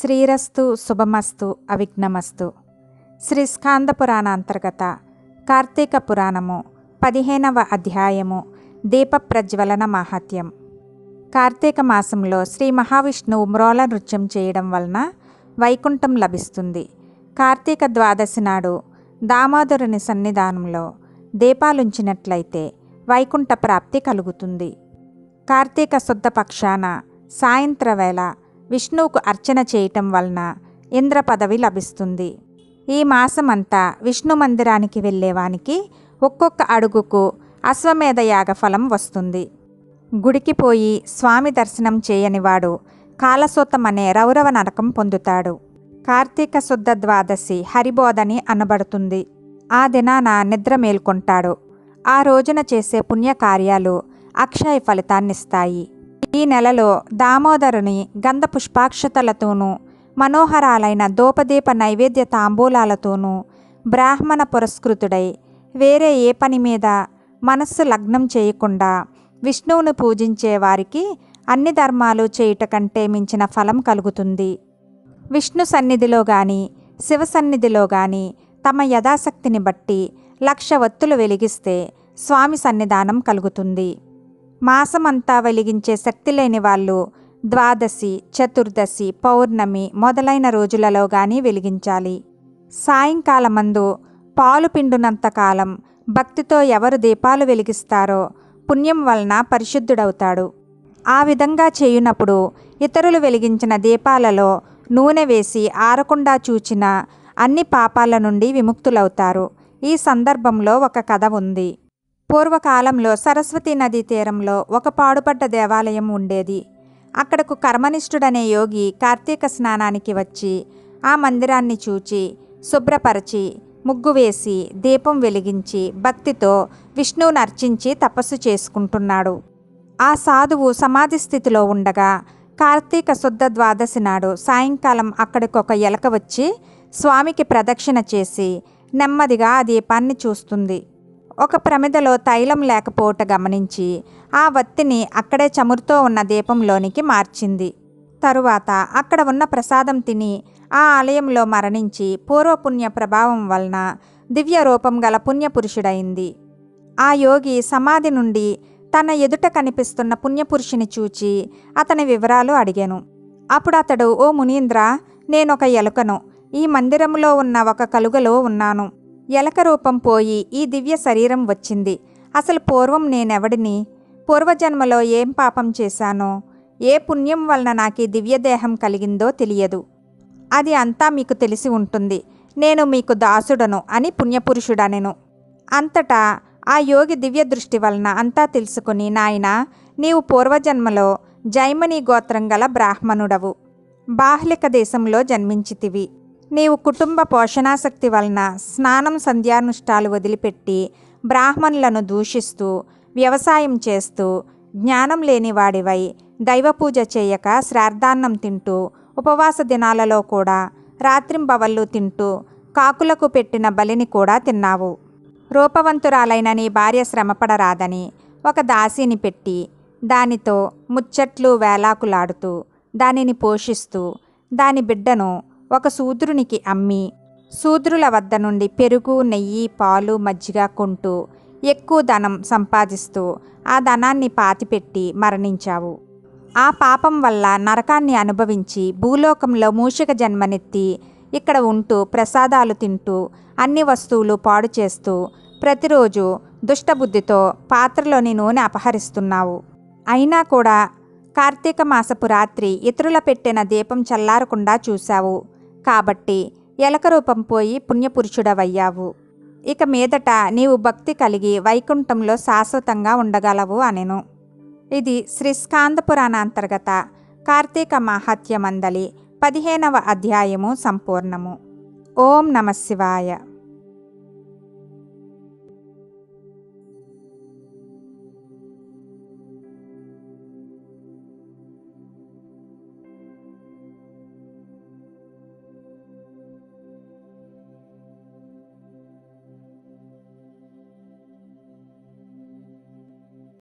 శ్రీరస్తు శుభమస్తు అవిఘ్నమస్తు. శ్రీ స్కాంద పురాణ అంతర్గత కార్తీక పురాణము పదిహేనవ అధ్యాయము దీప ప్రజ్వలన మహాత్యం. కార్తీక మాసంలో శ్రీ మహావిష్ణువు మ్రోల నృత్యం చేయడం వలన వైకుంఠం లభిస్తుంది. కార్తీక ద్వాదశి నాడు దామోదరుని సన్నిధానంలో దీపాలుంచినట్లయితే వైకుంఠ ప్రాప్తి కలుగుతుంది. కార్తీక శుద్ధ పక్షాన సాయంత్ర వేళ విష్ణువుకు అర్చన చేయటం వలన ఇంద్ర పదవి లభిస్తుంది. ఈ మాసమంతా విష్ణు మందిరానికి వెళ్ళేవానికి ఒక్కొక్క అడుగుకు అశ్వమేధ యాగ ఫలం వస్తుంది. గుడికి పోయి స్వామి దర్శనం చేయనివాడు కాలసూతం అనే రౌరవ నరకం పొందుతాడు. కార్తీక శుద్ధ ద్వాదశి హరిబోధని అనబడుతుంది. ఆ దినాన నిద్ర మేల్కొంటాడు. ఆ రోజున చేసే పుణ్యకార్యాలు అక్షయ ఫలితాన్నిస్తాయి. ఈ నెలలో దామోదరుని గంధ పుష్పాక్షతలతోనూ మనోహరాలైన దోపదీప నైవేద్య తాంబూలాలతోనూ బ్రాహ్మణ పురస్కృతుడై వేరే ఏ పని మీద మనస్సు లగ్నం చేయకుండా విష్ణువును పూజించే వారికి అన్ని ధర్మాలు చేయుట కంటే మించిన ఫలం కలుగుతుంది. విష్ణు సన్నిధిలో గాని శివ సన్నిధిలో గాని తమ యథాశక్తిని బట్టి లక్ష వత్తులు వెలిగిస్తే స్వామి సన్నిధానం కలుగుతుంది. మాసమంతా వెలిగించే శక్తి లేని వాళ్ళు ద్వాదశి చతుర్దశి పౌర్ణమి మొదలైన రోజులలో కానీ వెలిగించాలి. సాయంకాలమందు పాలు పిండునంతకాలం భక్తితో ఎవరు దీపాలు వెలిగిస్తారో పుణ్యం వలన పరిశుద్ధుడవుతాడు. ఆ విధంగా చేయునప్పుడు ఇతరులు వెలిగించిన దీపాలలో నూనె వేసి ఆరకుండా చూచిన అన్ని పాపాల నుండి విముక్తులవుతారు. ఈ సందర్భంలో ఒక కథ ఉంది. పూర్వకాలంలో సరస్వతి నదీ తీరంలో ఒక పాడుపడ్డ దేవాలయం ఉండేది. అక్కడకు కర్మనిష్ఠుడనే యోగి కార్తీక స్నానానికి వచ్చి ఆ మందిరాన్ని చూచి శుభ్రపరచి ముగ్గు వేసి దీపం వెలిగించి భక్తితో విష్ణువుని అర్చించి తపస్సు చేసుకుంటున్నాడు. ఆ సాధువు సమాధి స్థితిలో ఉండగా కార్తీక శుద్ధ ద్వాదశి నాడు సాయంకాలం అక్కడికి ఒక ఎలక వచ్చి స్వామికి ప్రదక్షిణ చేసి నెమ్మదిగా ఆ దీపాన్ని చూస్తుంది. ఒక ప్రమిదలో తైలం లేకపోవట గమనించి ఆ వత్తిని అక్కడే చమురుతో ఉన్న దీపంలోనికి మార్చింది. తరువాత అక్కడ ఉన్న ప్రసాదం తిని ఆ ఆలయంలో మరణించి పూర్వపుణ్య ప్రభావం వలన దివ్య రూపం గల పుణ్యపురుషుడైంది. ఆ యోగి సమాధి నుండి తన ఎదుట కనిపిస్తున్న పుణ్యపురుషుని చూచి అతని వివరాలు అడిగాను. అప్పుడు అతడు ఓ మునీంద్ర నేనొక ఎలుకను. ఈ మందిరంలో ఉన్న ఒక కలుగలో ఉన్నాను. ఎలక రూపం పోయి ఈ దివ్య శరీరం వచ్చింది. అసలు పూర్వం నేనెవడిని? పూర్వజన్మలో ఏం పాపం చేశానో? ఏ పుణ్యం వలన నాకు ఈ దివ్యదేహం కలిగిందో తెలియదు. అది అంతా మీకు తెలిసి ఉంటుంది. నేను మీకు దాసుడను అని పుణ్యపురుషుడనెను. అంతటా ఆ యోగి దివ్య దృష్టి వలన అంతా తెలుసుకుని నాయన నీవు పూర్వజన్మలో జైమనీ గోత్రం గల బ్రాహ్మణుడవు. బాహ్లిక దేశంలో జన్మించితివి. నీవు కుటుంబ పోషణాశక్తి వలన స్నానం సంధ్యానుష్ఠాలు వదిలిపెట్టి బ్రాహ్మణులను దూషిస్తూ వ్యవసాయం చేస్తూ జ్ఞానం లేనివాడివై దైవపూజ చేయక శ్రార్థాన్నం తింటూ ఉపవాస దినాలలో కూడా రాత్రింబవళ్ళు తింటూ కాకులకు పెట్టిన బలిని కూడా తిన్నావు. రూపవంతురాలైన నీ భార్య శ్రమపడరాదని ఒక దాసిని పెట్టి దానితో ముచ్చట్లు వేలాకులాడుతూ దానిని పోషిస్తూ దాని బిడ్డను ఒక శూద్రునికి అమ్మి శూద్రుల వద్ద నుండి పెరుగు నెయ్యి పాలు మజ్జిగ కొంటూ ఎక్కువ ధనం సంపాదిస్తూ ఆ ధనాన్ని పాతిపెట్టి మరణించావు. ఆ పాపం వల్ల నరకాన్ని అనుభవించి భూలోకంలో మూషిక జన్మనెత్తి ఇక్కడ ఉంటూ ప్రసాదాలు తింటూ అన్ని వస్తువులు పాడు చేస్తూ ప్రతిరోజు దుష్టబుద్ధితో పాత్రలోని నూనె అపహరిస్తున్నావు. అయినా కూడా కార్తీక మాసపు రాత్రి ఇతరుల పెట్టిన దీపం చల్లారకుండా చూశావు. కాబట్టి ఎలక రూపం పోయి పుణ్యపురుషుడవయ్యావు. ఇక మీదట నీవు భక్తి కలిగి వైకుంఠంలో శాశ్వతంగా ఉండగలవు అనెను. ఇది శ్రీ స్కాంద పురాణ అంతర్గత కార్తీక మాహాత్యమందలి పదిహేనవ అధ్యాయము సంపూర్ణము. ఓం నమ శివాయ.